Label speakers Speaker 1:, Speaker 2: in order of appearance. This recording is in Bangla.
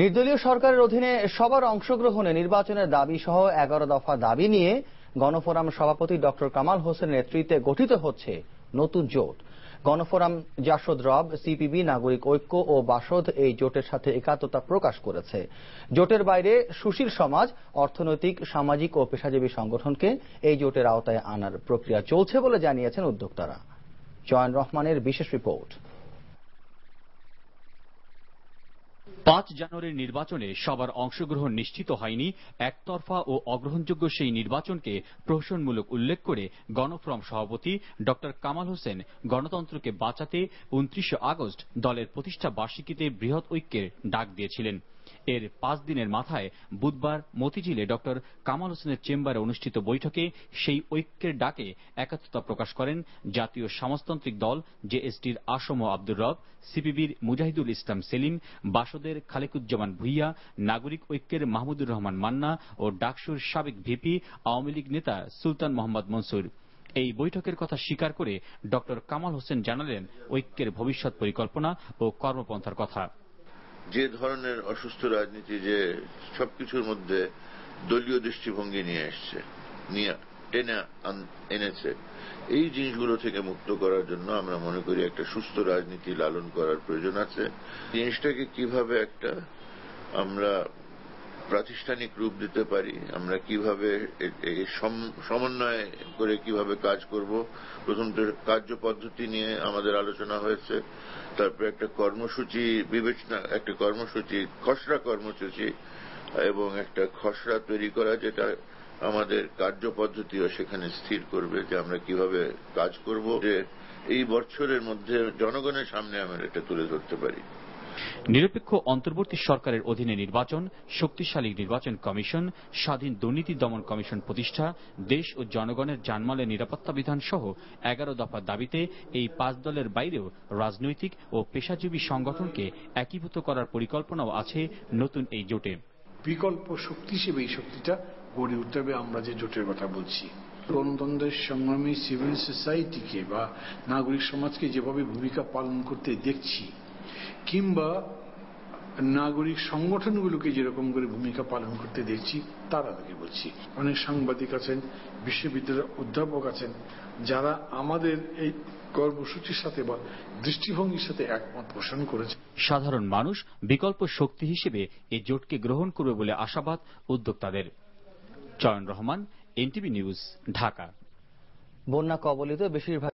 Speaker 1: নির্দলীয় সরকারের অধীনে সবার অংশগ্রহণে নির্বাচনের দাবি সহ এগারো দফা দাবি নিয়ে গণফোরাম সভাপতি ডক্টর কামাল হোসেনের নেতৃত্বে গঠিত হচ্ছে নতুন জোট। গণফোরাম জাসদ রব, সিপিবি, নাগরিক ঐক্য ও বাসদ এই জোটের সাথে একাত্মতা প্রকাশ করেছে। জোটের বাইরে সুশীল সমাজ, অর্থনৈতিক, সামাজিক ও পেশাজীবী সংগঠনকে এই জোটের আওতায় আনার প্রক্রিয়া চলছে বলে জানিয়েছেন উদ্যোক্তারা। জয়ন রহমানের বিশেষ রিপোর্ট।
Speaker 2: পাঁচ জানুয়ারির নির্বাচনে সবার অংশগ্রহণ নিশ্চিত হয়নি। একতরফা ও অগ্রহণযোগ্য সেই নির্বাচনকে প্রহসনমূলক উল্লেখ করে গণফ্রম সভাপতি ড. কামাল হোসেন গণতন্ত্রকে বাঁচাতে উনত্রিশে আগস্ট দলের প্রতিষ্ঠা বার্ষিকীতে বৃহৎ ঐক্যের ডাক দিয়েছিলেন। এর পাঁচ দিনের মাথায় বুধবার মতিঝিলে ড. কামাল হোসেনের চেম্বারে অনুষ্ঠিত বৈঠকে সেই ঐক্যের ডাকে একাত্মতা প্রকাশ করেন জাতীয় সমাজতান্ত্রিক দল জেএসটির আসম আব্দুর রব, সিপিবির মুজাহিদুল ইসলাম সেলিম, বাসদের খালেকুজ্জামান ভুইয়া, নাগরিক ঐক্যের মাহমুদুর রহমান মান্না ও ডাকসুর সাবেক ভিপি, আওয়ামী লীগ নেতা সুলতান মোহাম্মদ মনসুর। এই বৈঠকের কথা স্বীকার করে ড. কামাল হোসেন জানালেন ঐক্যের ভবিষ্যৎ পরিকল্পনা ও কর্মপন্থার কথা।
Speaker 3: যে ধরনের অসুস্থ রাজনীতি যে সবকিছুর মধ্যে দলীয় দৃষ্টিভঙ্গি নিয়ে এসছে, নিয়ে টেনে এনেছে, এই জিনিসগুলো থেকে মুক্ত করার জন্য আমরা মনে করি একটা সুস্থ রাজনীতি লালন করার প্রয়োজন আছে। জিনিসটাকে কীভাবে একটা আমরা প্রাতিষ্ঠানিক রূপ দিতে পারি? আমরা কীভাবে সমন্বয় করে কীভাবে কাজ করব? প্রথম কার্য পদ্ধতি নিয়ে আমাদের আলোচনা হয়েছে। তারপরে একটা কর্মসূচি বিবেচনা, একটা কর্মসূচি, খসড়া কর্মসূচি, এবং একটা খসড়া তৈরি করা যেটা আমাদের কার্যপদ্ধতিও সেখানে স্থির করবে যে আমরা কীভাবে কাজ করব। যে এই বছরের মধ্যে জনগণের সামনে আমরা এটা তুলে ধরতে পারি।
Speaker 2: নিরপেক্ষ অন্তর্বর্তী সরকারের অধীনে নির্বাচন, শক্তিশালী নির্বাচন কমিশন, স্বাধীন দুর্নীতি দমন কমিশন প্রতিষ্ঠা, দেশ ও জনগণের জানমালের নিরাপত্তা বিধান সহ এগারো দফার দাবিতে এই পাঁচ দলের বাইরেও রাজনৈতিক ও পেশাজীবী সংগঠনকে একীভূত করার পরিকল্পনাও আছে নতুন এই জোটে।
Speaker 4: বিকল্প শক্তি হিসেবে এই শক্তিটা গড়ে উঠতে হবে আমরা যে জোটের কথা বলছি। গণতন্ত্রের সংগ্রামী সিভিল সোসাইটিকে বা নাগরিক সমাজকে যেভাবে ভূমিকা পালন করতে দেখছি কিংবা নাগরিক সংগঠনগুলোকে যেরকম করে ভূমিকা পালন করতে দেখছি তার আগে বলছি। অনেক সাংবাদিক আছেন বিশ্ববিদ্যালয়ের অধ্যাপক আছেন যারা আমাদের এই কর্মসূচির সাথে বা দৃষ্টিভঙ্গির সাথে একমত পোষণ করেছে
Speaker 2: সাধারণ মানুষ বিকল্প শক্তি হিসেবে এই জোটকে গ্রহণ করবে বলে আশাবাদ উদ্যোক্তাদের। চয়ন রহমান এনটিভি নিউজ ঢাকা।
Speaker 1: বন্যা কবলিত বেশিরভাগ